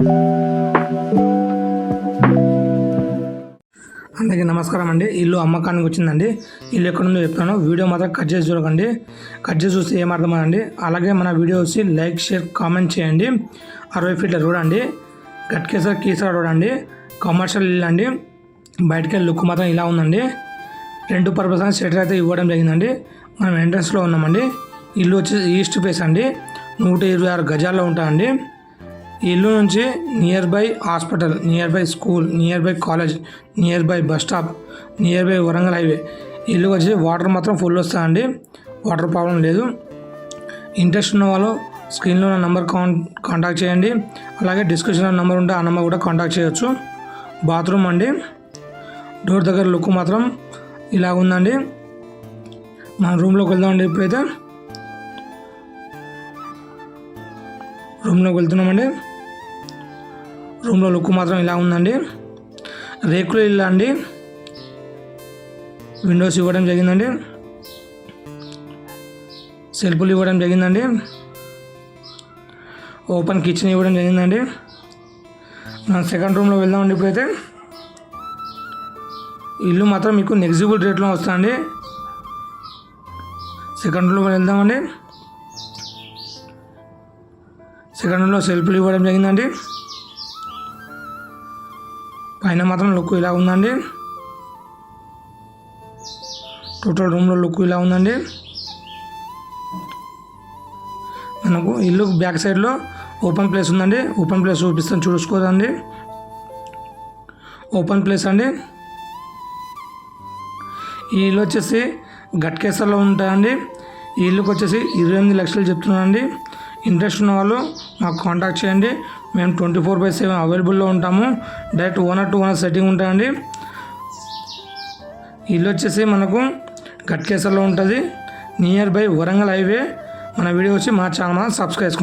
అందరికీ నమస్కారం అండి. ఇల్లు అమ్మకానికి వచ్చిందండి. ఇల్లు ఎక్కడుందో చెప్తాను. వీడియో మాత్రం కట్ చేసి చూడకండి. కట్ చేసి చూస్తే ఏం అలాగే మన వీడియో వచ్చి లైక్ షేర్ కామెంట్ చేయండి. అరవై ఫీట్ల రోడ్ అండి. గట్కేసర్ కీసర రోడ్ అండి. కమర్షియల్ ఇల్లు అండి. బయటకి వెళ్ళి లుక్ మాత్రం ఇలా ఉందండి. రెండు పర్పస్ అని షెటర్ అయితే ఇవ్వడం జరిగిందండి. మనం ఎంట్రన్స్లో ఉన్నామండి. ఇల్లు వచ్చి ఈస్ట్ ఫేస్ అండి. నూట ఇరవై ఆరు గజాల్లో ఉంటాయండి. ఈ ఇల్లు నుంచి nearby hospital nearby school nearby college nearby bus stop nearby Warangal highway. ఇల్లు వచ్చి వాటర్ మాత్రం ఫుల్ వస్తాయండి. వాటర్ ప్రాబ్లం లేదు. ఇంట్రెస్ట్ ఉన్న వాళ్ళు స్క్రీన్లో ఉన్న నెంబర్ కాన్ కాంటాక్ట్ చేయండి. అలాగే డిస్క్రిప్షన్లో నెంబర్ ఉంటే ఆ నెంబర్ కూడా కాంటాక్ట్ చేయొచ్చు. బాత్రూమ్ అండి. డోర్ దగ్గర లుక్ మాత్రం ఇలా ఉందండి. మన రూమ్లోకి వెళ్దామండి ఇప్పుడైతే. రూమ్లోకి వెళ్తున్నామండి. రూమ్లో లుక్ మాత్రం ఇలా ఉందండి. రేకులు ఇల్లు అండి. విండోస్ ఇవ్వడం జరిగిందండి. సెల్ఫ్లు ఇవ్వడం జరిగిందండి. ఓపెన్ కిచెన్ ఇవ్వడం జరిగిందండి. మనం సెకండ్ రూమ్లో వెళ్దామండి ఇప్పుడైతే. ఇల్లు మాత్రం మీకు నెగ్జిబుల్ రేట్లో వస్తుందండి. సెకండ్ రూమ్లో వెళ్దామండి. సెకండ్ రూమ్లో సెల్ఫ్లు ఇవ్వడం జరిగిందండి. పైన మాత్రం లుక్ ఇలా ఉందండి. టోటల్ రూమ్లో లుక్ ఇలా ఉందండి. మనకు ఇల్లు బ్యాక్ సైడ్లో ఓపెన్ ప్లేస్ ఉందండి. ఓపెన్ ప్లేస్ చూపిస్తాను చూసుకోదండి. ఓపెన్ ప్లేస్ అండి. ఈ ఇల్లు వచ్చేసి గట్కేసర్లో ఉంటాయండి. ఈ ఇల్లుకి వచ్చేసి ఇరవై ఎనిమిది లక్షలు చెప్తున్నానండి. ఇంట్రెస్ట్ ఉన్న వాళ్ళు మాకు కాంటాక్ట్ చేయండి. మేము ట్వంటీ ఫోర్ బై సెవెన్ అవైలబుల్లో ఉంటాము. Direct owner to owner setting ఉంటాయండి. ఇల్లు వచ్చేసి మనకు గట్కేసర్లో ఉంటుంది. Nearby Warangal highway. మన వీడియో వచ్చి మా ఛానల్ సబ్స్క్రైబ్ చేసుకోండి